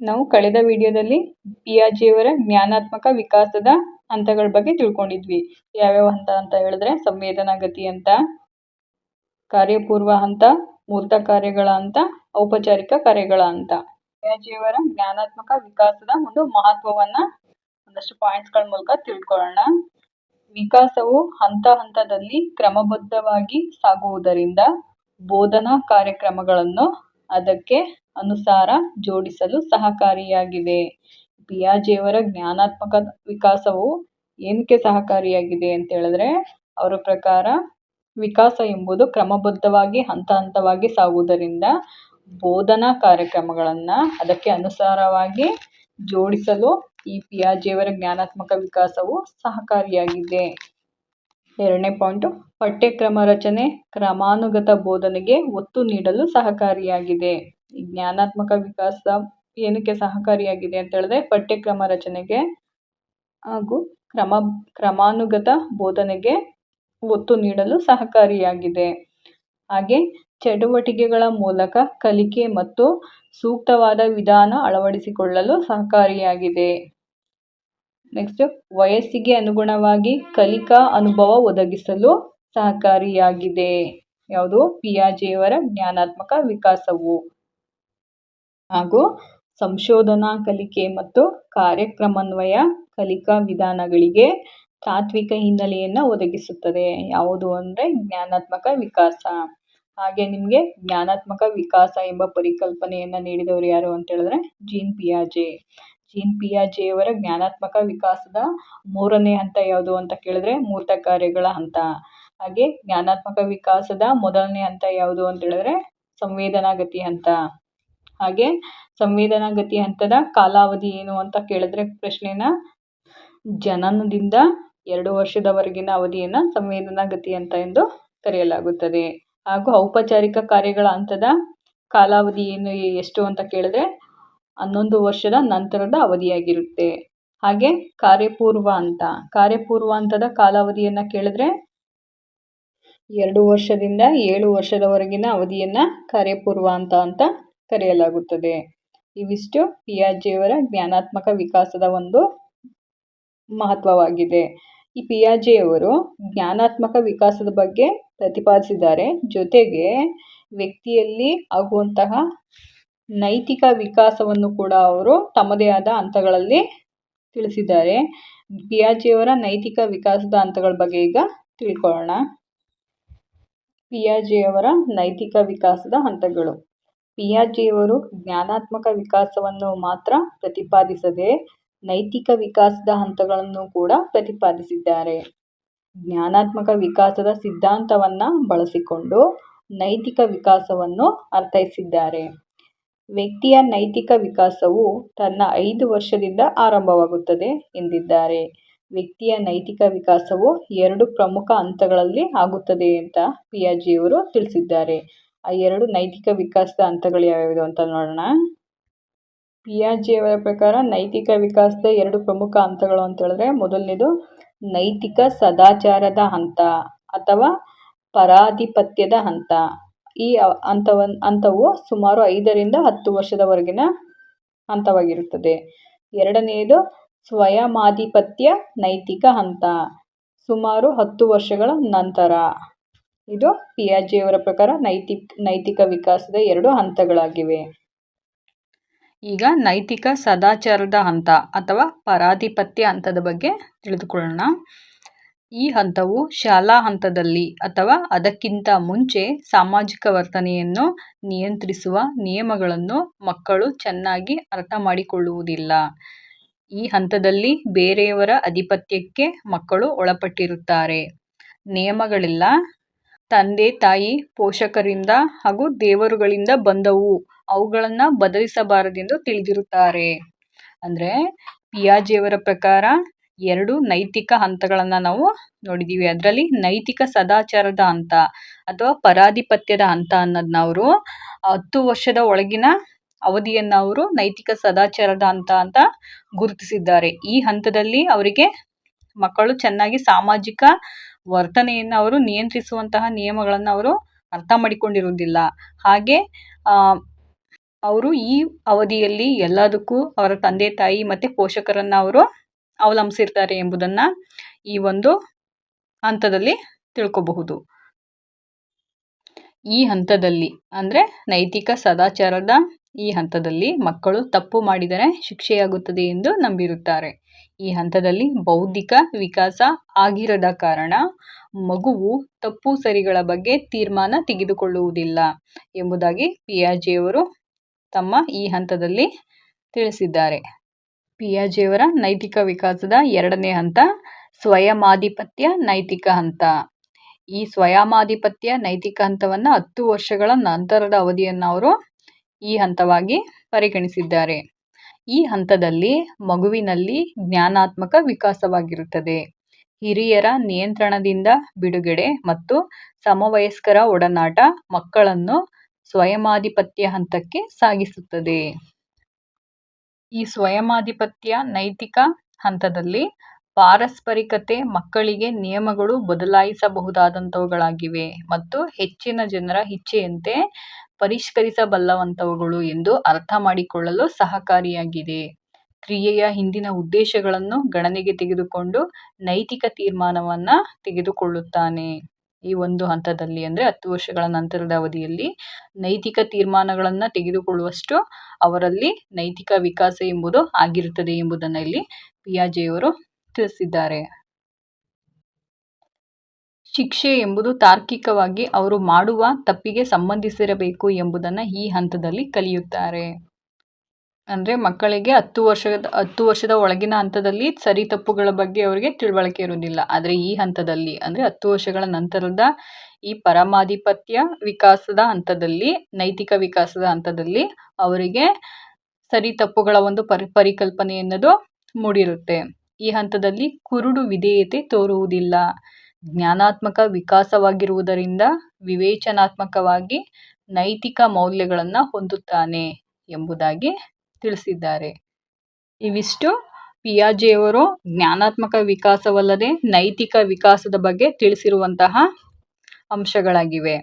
ನಾವು ಕಳೆದ ವಿಡಿಯೋದಲ್ಲಿ ಪಿಯಾಜಿಯವರ ಜ್ಞಾನಾತ್ಮಕ ವಿಕಾಸದ ಹಂತಗಳ ಬಗ್ಗೆ ತಿಳ್ಕೊಂಡಿದ್ವಿ. ಯಾವ್ಯಾವ ಹಂತ ಅಂತ ಹೇಳಿದ್ರೆ ಸಂವೇದನಾ ಗತಿ ಅಂತ, ಕಾರ್ಯಪೂರ್ವ ಹಂತ, ಮೂರ್ತ ಕಾರ್ಯಗಳ ಅಂತ ಔಪಚಾರಿಕ ಕಾರ್ಯಗಳ ಹಂತ. ಪಿಯಾಜಿಯವರ ಜ್ಞಾನಾತ್ಮಕ ವಿಕಾಸದ ಒಂದು ಮಹತ್ವವನ್ನ ಒಂದಷ್ಟು ಪಾಯಿಂಟ್ಸ್ಗಳ ಮೂಲಕ ತಿಳ್ಕೊಳ್ಳೋಣ. ವಿಕಾಸವು ಹಂತ ಹಂತದಲ್ಲಿ ಕ್ರಮಬದ್ಧವಾಗಿ ಸಾಗುವುದರಿಂದ ಬೋಧನಾ ಕಾರ್ಯಕ್ರಮಗಳನ್ನು ಅದಕ್ಕೆ ಅನುಸಾರ ಜೋಡಿಸಲು ಸಹಕಾರಿಯಾಗಿದೆ ಪಿಯಾಜೆಯವರ ಜ್ಞಾನಾತ್ಮಕ ವಿಕಾಸವು ಏನಕ್ಕೆ ಸಹಕಾರಿಯಾಗಿದೆ ಅಂತ ಹೇಳಿದ್ರೆ, ಅವರ ಪ್ರಕಾರ ವಿಕಾಸ ಎಂಬುದು ಕ್ರಮಬದ್ಧವಾಗಿ, ಹಂತ ಹಂತವಾಗಿ ಸಾಗುವುದರಿಂದ ಬೋಧನಾ ಕಾರ್ಯಕ್ರಮಗಳನ್ನು ಅದಕ್ಕೆ ಅನುಸಾರವಾಗಿ ಜೋಡಿಸಲು ಈ ಪಿಯಾಜೆಯವರ ಜ್ಞಾನಾತ್ಮಕ ವಿಕಾಸವು ಸಹಕಾರಿಯಾಗಿದೆ. ಎರಡನೇ ಪಾಯಿಂಟು, ಪಠ್ಯಕ್ರಮ ರಚನೆ ಕ್ರಮಾನುಗತ ಬೋಧನೆಗೆ ಒತ್ತು ನೀಡಲು ಸಹಕಾರಿಯಾಗಿದೆ. ಜ್ಞಾನಾತ್ಮಕ ವಿಕಾಸ ಏನಕ್ಕೆ ಸಹಕಾರಿಯಾಗಿದೆ ಅಂತ ಹೇಳಿದ್ರೆ ಪಠ್ಯಕ್ರಮ ರಚನೆಗೆ ಹಾಗೂ ಕ್ರಮ, ಕ್ರಮಾನುಗತ ಬೋಧನೆಗೆ ಒತ್ತು ನೀಡಲು ಸಹಕಾರಿಯಾಗಿದೆ. ಹಾಗೆ ಚಟುವಟಿಕೆಗಳ ಮೂಲಕ ಕಲಿಕೆ ಮತ್ತು ಸೂಕ್ತವಾದ ವಿಧಾನ ಅಳವಡಿಸಿಕೊಳ್ಳಲು ಸಹಕಾರಿಯಾಗಿದೆ. ನೆಕ್ಸ್ಟ್ ವಯಸ್ಸಿಗೆ ಅನುಗುಣವಾಗಿ ಕಲಿಕಾ ಅನುಭವ ಒದಗಿಸಲು ಸಹಕಾರಿಯಾಗಿದೆ. ಯಾವುದು? ಪಿಯಾಜೆಯವರ ಜ್ಞಾನಾತ್ಮಕ ವಿಕಾಸವು. ಹಾಗೂ ಸಂಶೋಧನಾ ಕಲಿಕೆ ಮತ್ತು ಕಾರ್ಯಕ್ರಮನ್ವಯ ಕಲಿಕಾ ವಿಧಾನಗಳಿಗೆ ತಾತ್ವಿಕ ಹಿನ್ನೆಲೆಯನ್ನು ಒದಗಿಸುತ್ತದೆ. ಯಾವುದು ಅಂದರೆ ಜ್ಞಾನಾತ್ಮಕ ವಿಕಾಸ. ಹಾಗೆ ನಿಮಗೆ ಜ್ಞಾನಾತ್ಮಕ ವಿಕಾಸ ಎಂಬ ಪರಿಕಲ್ಪನೆಯನ್ನು ನೀಡಿದವರು ಯಾರು ಅಂತ ಹೇಳಿದ್ರೆ ಜೀನ್ ಪಿಯಾಜೆ. ಜೀನ್ ಪಿಯಾಜೆಯವರ ಜ್ಞಾನಾತ್ಮಕ ವಿಕಾಸದ ಮೂರನೇ ಹಂತ ಯಾವುದು ಅಂತ ಕೇಳಿದ್ರೆ ಮೂರ್ತ ಕಾರ್ಯಗಳ ಹಂತ. ಹಾಗೆ ಜ್ಞಾನಾತ್ಮಕ ವಿಕಾಸದ ಮೊದಲನೇ ಹಂತ ಯಾವುದು ಅಂತ ಹೇಳಿದ್ರೆ ಸಂವೇದನಾಗತಿ ಹಂತ. ಹಾಗೆ ಸಂವೇದನಾಗತಿ ಹಂತದ ಕಾಲಾವಧಿ ಏನು ಅಂತ ಕೇಳಿದ್ರೆ ಪ್ರಶ್ನೆನ ಜನನದಿಂದ ಎರಡು ವರ್ಷದವರೆಗಿನ ಅವಧಿಯನ್ನು ಸಂವೇದನಾಗತಿ ಅಂತ ಎಂದು ಕರೆಯಲಾಗುತ್ತದೆ. ಹಾಗೂ ಔಪಚಾರಿಕ ಕಾರ್ಯಗಳ ಹಂತದ ಕಾಲಾವಧಿ ಏನು, ಎಷ್ಟು ಅಂತ ಕೇಳಿದ್ರೆ ಹನ್ನೊಂದು ವರ್ಷದ ನಂತರದ ಅವಧಿಯಾಗಿರುತ್ತೆ. ಹಾಗೆ ಕಾರ್ಯಪೂರ್ವ ಅಂತ ಕಾರ್ಯಪೂರ್ವ ಹಂತದ ಕಾಲಾವಧಿಯನ್ನು ಕೇಳಿದ್ರೆ ಎರಡು ವರ್ಷದಿಂದ ಏಳು ವರ್ಷದವರೆಗಿನ ಅವಧಿಯನ್ನು ಕಾರ್ಯಪೂರ್ವ ಅಂತ ಅಂತ ಕರೆಯಲಾಗುತ್ತದೆ. ಇವಿಷ್ಟು ಪಿಯಾಜೆಯವರ ಜ್ಞಾನಾತ್ಮಕ ವಿಕಾಸದ ಒಂದು ಮಹತ್ವವಾಗಿದೆ. ಈ ಪಿಯಾಜೆಯವರು ಜ್ಞಾನಾತ್ಮಕ ವಿಕಾಸದ ಬಗ್ಗೆ ಪ್ರತಿಪಾದಿಸಿದ್ದಾರೆ. ಜೊತೆಗೆ ವ್ಯಕ್ತಿಯಲ್ಲಿ ಆಗುವಂತಹ ನೈತಿಕ ವಿಕಾಸವನ್ನು ಕೂಡ ಅವರು ತಮ್ಮದೇ ಆದ ಹಂತಗಳಲ್ಲಿ ತಿಳಿಸಿದ್ದಾರೆ. ಪಿಯಾಜೆಯವರ ನೈತಿಕ ವಿಕಾಸದ ಹಂತಗಳ ಬಗ್ಗೆ ಈಗ ತಿಳ್ಕೊಳ್ಳೋಣ. ಪಿಯಾಜೆಯವರ ನೈತಿಕ ವಿಕಾಸದ ಹಂತಗಳು. ಪಿಯಾಜೆಯವರು ಜ್ಞಾನಾತ್ಮಕ ವಿಕಾಸವನ್ನು ಮಾತ್ರ ಪ್ರತಿಪಾದಿಸದೆ ನೈತಿಕ ವಿಕಾಸದ ಹಂತಗಳನ್ನು ಕೂಡ ಪ್ರತಿಪಾದಿಸಿದ್ದಾರೆ. ಜ್ಞಾನಾತ್ಮಕ ವಿಕಾಸದ ಸಿದ್ಧಾಂತವನ್ನು ಬಳಸಿಕೊಂಡು ನೈತಿಕ ವಿಕಾಸವನ್ನು ಅರ್ಥೈಸಿದ್ದಾರೆ. ವ್ಯಕ್ತಿಯ ನೈತಿಕ ವಿಕಾಸವು ತನ್ನ ಐದು ವರ್ಷದಿಂದ ಆರಂಭವಾಗುತ್ತದೆ ಎಂದಿದ್ದಾರೆ. ವ್ಯಕ್ತಿಯ ನೈತಿಕ ವಿಕಾಸವು ಎರಡು ಪ್ರಮುಖ ಹಂತಗಳಲ್ಲಿ ಆಗುತ್ತದೆ ಅಂತ ಪಿಯಾಜಿಯವರು ತಿಳಿಸಿದ್ದಾರೆ. ಆ ಎರಡು ನೈತಿಕ ವಿಕಾಸದ ಹಂತಗಳು ಯಾವ್ಯಾವುದು ಅಂತ ನೋಡೋಣ. ಪಿಯಾಜಿಯವರ ಪ್ರಕಾರ ನೈತಿಕ ವಿಕಾಸದ ಎರಡು ಪ್ರಮುಖ ಹಂತಗಳು ಅಂತ ಹೇಳಿದ್ರೆ ಮೊದಲನೇದು ನೈತಿಕ ಸದಾಚಾರದ ಹಂತ ಅಥವಾ ಪರಾಧಿಪತ್ಯದ ಹಂತ. ಈ ಹಂತವನ್ ಹಂತವು ಸುಮಾರು ಐದರಿಂದ ಹತ್ತು ವರ್ಷದವರೆಗಿನ ಹಂತವಾಗಿರುತ್ತದೆ. ಎರಡನೆಯದು ಸ್ವಯಮಾಧಿಪತ್ಯ ನೈತಿಕ ಹಂತ. ಸುಮಾರು ಹತ್ತು ವರ್ಷಗಳ ನಂತರ. ಇದು ಪಿಯಾಜಿಯವರ ಪ್ರಕಾರ ನೈತಿಕ ನೈತಿಕ ವಿಕಾಸದ ಎರಡು ಹಂತಗಳಾಗಿವೆ. ಈಗ ನೈತಿಕ ಸದಾಚಾರದ ಹಂತ ಅಥವಾ ಪರಾಧಿಪತ್ಯ ಹಂತದ ಬಗ್ಗೆ ತಿಳಿದುಕೊಳ್ಳೋಣ. ಈ ಹಂತವು ಶಾಲಾ ಹಂತದಲ್ಲಿ ಅಥವಾ ಅದಕ್ಕಿಂತ ಮುಂಚೆ ಸಾಮಾಜಿಕ ವರ್ತನೆಯನ್ನು ನಿಯಂತ್ರಿಸುವ ನಿಯಮಗಳನ್ನು ಮಕ್ಕಳು ಚೆನ್ನಾಗಿ ಅರ್ಥ ಮಾಡಿಕೊಳ್ಳುವುದಿಲ್ಲ. ಈ ಹಂತದಲ್ಲಿ ಬೇರೆಯವರ ಅಧಿಪತ್ಯಕ್ಕೆ ಮಕ್ಕಳು ಒಳಪಟ್ಟಿರುತ್ತಾರೆ. ನಿಯಮಗಳೆಲ್ಲ. ತಂದೆ, ತಾಯಿ, ಪೋಷಕರಿಂದ ಹಾಗೂ ದೇವರುಗಳಿಂದ ಬಂದವು. ಅವುಗಳನ್ನು ಬದಲಿಸಬಾರದೆಂದು ತಿಳಿದಿರುತ್ತಾರೆ. ಅಂದರೆ ಪಿಯಾಜಿಯವರ ಪ್ರಕಾರ ಎರಡು ನೈತಿಕ ಹಂತಗಳನ್ನು ನಾವು ನೋಡಿದ್ದೀವಿ ಅದರಲ್ಲಿ ನೈತಿಕ ಸದಾಚಾರದ ಹಂತ ಅಥವಾ ಪರಾಧಿಪತ್ಯದ ಹಂತ ಅನ್ನೋದನ್ನ ಅವರು ಹತ್ತು ವರ್ಷದ ಒಳಗಿನ ಅವಧಿಯನ್ನು ಅವರು ನೈತಿಕ ಸದಾಚಾರದ ಹಂತ ಅಂತ ಗುರುತಿಸಿದ್ದಾರೆ. ಈ ಹಂತದಲ್ಲಿ ಅವರಿಗೆ ಮಕ್ಕಳು ಚೆನ್ನಾಗಿ ಸಾಮಾಜಿಕ ವರ್ತನೆಯನ್ನು ಅವರು ನಿಯಂತ್ರಿಸುವಂತಹ ನಿಯಮಗಳನ್ನು ಅವರು ಅರ್ಥ ಮಾಡಿಕೊಂಡಿರುವುದಿಲ್ಲ. ಹಾಗೆ ಅವರು ಈ ಅವಧಿಯಲ್ಲಿ ಎಲ್ಲದಕ್ಕೂ ಅವರ ತಂದೆ, ತಾಯಿ ಮತ್ತು ಪೋಷಕರನ್ನು ಅವರು ಅವಲಂಬಿಸಿರ್ತಾರೆ ಎಂಬುದನ್ನು ಈ ಒಂದು ಹಂತದಲ್ಲಿ ತಿಳ್ಕೋಬಹುದು. ಈ ಹಂತದಲ್ಲಿ ಅಂದರೆ ನೈತಿಕ ಸದಾಚಾರದ ಈ ಹಂತದಲ್ಲಿ ಮಕ್ಕಳು ತಪ್ಪು ಮಾಡಿದರೆ ಶಿಕ್ಷೆಯಾಗುತ್ತದೆ ಎಂದು ನಂಬಿರುತ್ತಾರೆ. ಈ ಹಂತದಲ್ಲಿ ಬೌದ್ಧಿಕ ವಿಕಾಸ ಆಗಿರದ ಕಾರಣ ಮಗುವು ತಪ್ಪು ಸರಿಗಳ ಬಗ್ಗೆ ತೀರ್ಮಾನ ತೆಗೆದುಕೊಳ್ಳುವುದಿಲ್ಲ ಎಂಬುದಾಗಿ ಪಿಯಾಜೆಯವರು ತಮ್ಮ ಈ ಹಂತದಲ್ಲಿ ತಿಳಿಸಿದ್ದಾರೆ. ಪಿಯಾಜೆಯವರ ನೈತಿಕ ವಿಕಾಸದ ಎರಡನೇ ಹಂತ ಸ್ವಯಮಾಧಿಪತ್ಯ ನೈತಿಕ ಹಂತ. ಈ ಸ್ವಯಮಾಧಿಪತ್ಯ ನೈತಿಕ ಹಂತವನ್ನು ಹತ್ತು ವರ್ಷಗಳ ನಂತರದ ಅವಧಿಯನ್ನು ಅವರು ಈ ಹಂತವಾಗಿ ಪರಿಗಣಿಸಿದ್ದಾರೆ. ಈ ಹಂತದಲ್ಲಿ ಮಗುವಿನಲ್ಲಿ ಜ್ಞಾನಾತ್ಮಕ ವಿಕಾಸವಾಗಿರುತ್ತದೆ. ಹಿರಿಯರ ನಿಯಂತ್ರಣದಿಂದ ಬಿಡುಗಡೆ ಮತ್ತು ಸಮವಯಸ್ಕರ ಒಡನಾಟ ಮಕ್ಕಳನ್ನು ಸ್ವಯಮಾಧಿಪತ್ಯ ಹಂತಕ್ಕೆ ಸಾಗಿಸುತ್ತದೆ. ಈ ಸ್ವಯಮಾಧಿಪತ್ಯ ನೈತಿಕ ಹಂತದಲ್ಲಿ ಪಾರಸ್ಪರಿಕತೆ ಮಕ್ಕಳಿಗೆ ನಿಯಮಗಳು ಬದಲಾಯಿಸಬಹುದಾದಂಥವುಗಳಾಗಿವೆ ಮತ್ತು ಹೆಚ್ಚಿನ ಜನರ ಇಚ್ಛೆಯಂತೆ ಪರಿಷ್ಕರಿಸಬಲ್ಲವಂಥವುಗಳು ಎಂದು ಅರ್ಥ ಮಾಡಿಕೊಳ್ಳಲು ಸಹಕಾರಿಯಾಗಿದೆ. ಕ್ರಿಯೆಯ ಹಿಂದಿನ ಉದ್ದೇಶಗಳನ್ನು ಗಣನೆಗೆ ತೆಗೆದುಕೊಂಡು ನೈತಿಕ ತೀರ್ಮಾನವನ್ನು ತೆಗೆದುಕೊಳ್ಳುತ್ತಾನೆ. ಈ ಒಂದು ಹಂತದಲ್ಲಿ ಅಂದರೆ ಹತ್ತು ವರ್ಷಗಳ ನಂತರದ ಅವಧಿಯಲ್ಲಿ ನೈತಿಕ ತೀರ್ಮಾನಗಳನ್ನು ತೆಗೆದುಕೊಳ್ಳುವಷ್ಟು ಅವರಲ್ಲಿ ನೈತಿಕ ವಿಕಾಸ ಎಂಬುದು ಆಗಿರುತ್ತದೆ ಎಂಬುದನ್ನು ಇಲ್ಲಿ ಪಿಯಾಜೆಯವರು ತಿಳಿಸಿದ್ದಾರೆ. ಶಿಕ್ಷೆ ಎಂಬುದು ತಾರ್ಕಿಕವಾಗಿ ಅವರು ಮಾಡುವ ತಪ್ಪಿಗೆ ಸಂಬಂಧಿಸಿರಬೇಕು ಎಂಬುದನ್ನು ಈ ಹಂತದಲ್ಲಿ ಕಲಿಯುತ್ತಾರೆ. ಅಂದರೆ ಮಕ್ಕಳಿಗೆ ಹತ್ತು ವರ್ಷದ ಹತ್ತು ವರ್ಷದ ಒಳಗಿನ ಹಂತದಲ್ಲಿ ಸರಿ ತಪ್ಪುಗಳ ಬಗ್ಗೆ ಅವರಿಗೆ ತಿಳುವಳಿಕೆ ಇರುವುದಿಲ್ಲ. ಆದರೆ ಈ ಹಂತದಲ್ಲಿ, ಅಂದರೆ ಹತ್ತು ವರ್ಷಗಳ ನಂತರದ ಈ ಪರಮಾಧಿಪತ್ಯ ವಿಕಾಸದ ಹಂತದಲ್ಲಿ, ನೈತಿಕ ವಿಕಾಸದ ಹಂತದಲ್ಲಿ ಅವರಿಗೆ ಸರಿ ತಪ್ಪುಗಳ ಒಂದು ಪರಿ, ಪರಿಕಲ್ಪನೆ ಎನ್ನೋದು ಮೂಡಿರುತ್ತೆ. ಈ ಹಂತದಲ್ಲಿ ಕುರುಡು ವಿಧೇಯತೆ ತೋರುವುದಿಲ್ಲ. ಜ್ಞಾನಾತ್ಮಕ ವಿಕಾಸವಾಗಿರುವುದರಿಂದ ವಿವೇಚನಾತ್ಮಕವಾಗಿ ನೈತಿಕ ಮೌಲ್ಯಗಳನ್ನು ಹೊಂದುತ್ತಾನೆ ಎಂಬುದಾಗಿ ತಿಳಿಸಿದ್ದಾರೆ. ಇವಿಷ್ಟು. ಪಿಯಾಜೆಯವರು ಜ್ಞಾನಾತ್ಮಕ ವಿಕಾಸವಲ್ಲದೆ ನೈತಿಕ ವಿಕಾಸದ ಬಗ್ಗೆ ತಿಳಿಸಿರುವಂತಹ ಅಂಶಗಳಾಗಿವೆ.